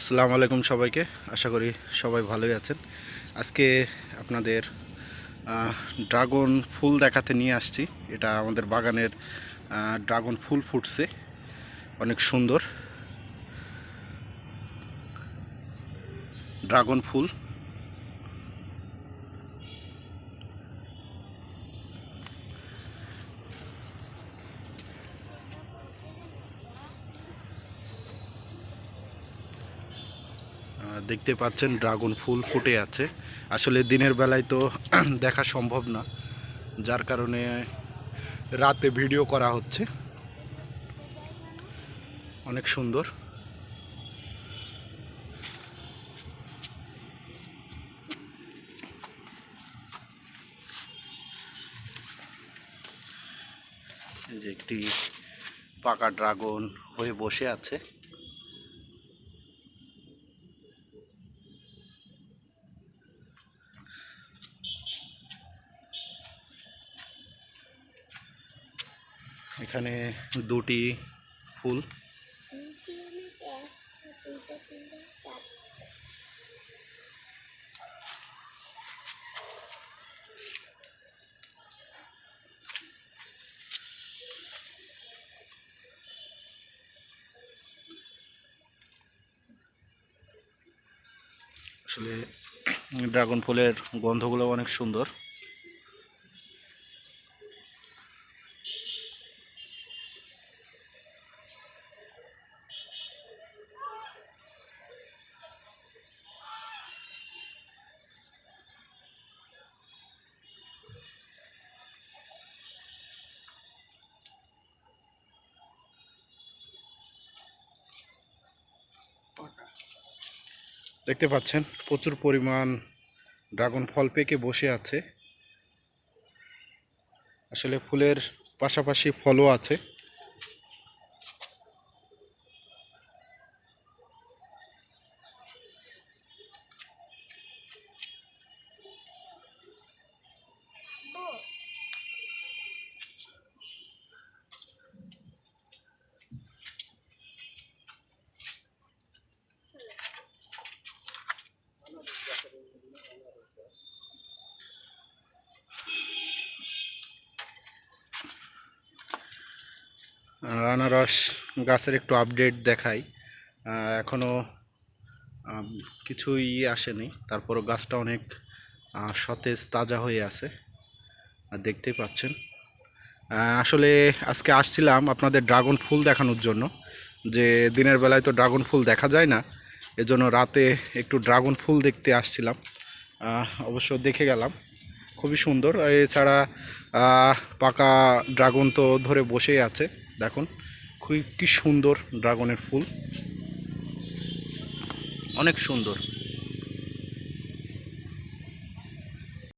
আসসালামু আলাইকুম সবাইকে। আশা করি সবাই ভালোই আছেন। আজকে আপনাদের ড্রাগন ফুল দেখাতে নিয়ে আসছি। এটা আমাদের বাগানের ড্রাগন ফুল ফুটছে। অনেক সুন্দর। ড্রাগন ফুল। দেখতে পাচ্ছেন ড্রাগন ফুল ফুটে আছে। আসলে দিনের বেলায় তো দেখা সম্ভব না, যার কারণে রাতে ভিডিও করা হচ্ছে। অনেক সুন্দর। যে একটি পাকা ড্রাগন হয়ে বসে আছে। এখানে দুটি ফুল। আসলে ড্রাগন ফুলের গন্ধগুলো অনেক সুন্দর। দেখতে পাচ্ছেন প্রচুর পরিমাণ ড্রাগন ফল পেকে বসে আছে। আসলে ফুলের পাশাপাশি ফলও আছে। আনারস গাছের একটু আপডেট দেখাই। এখনও কিছুই আসেনি। তারপরও গাছটা অনেক সতেজ, তাজা হয়ে আছে। আর দেখতেই পাচ্ছেন। আসলে আজকে আসছিলাম আপনাদের ড্রাগন ফুল দেখানোর জন্য। যে দিনের বেলায় তো ড্রাগন ফুল দেখা যায় না, এজন্য রাতে একটু ড্রাগন ফুল দেখতে আসছিলাম। অবশ্য দেখে গেলাম। খুবই সুন্দর। এছাড়া পাকা ড্রাগন তো ধরে বসেই আছে। দেখুন খুবই কি সুন্দর ড্রাগনের ফুল। অনেক সুন্দর।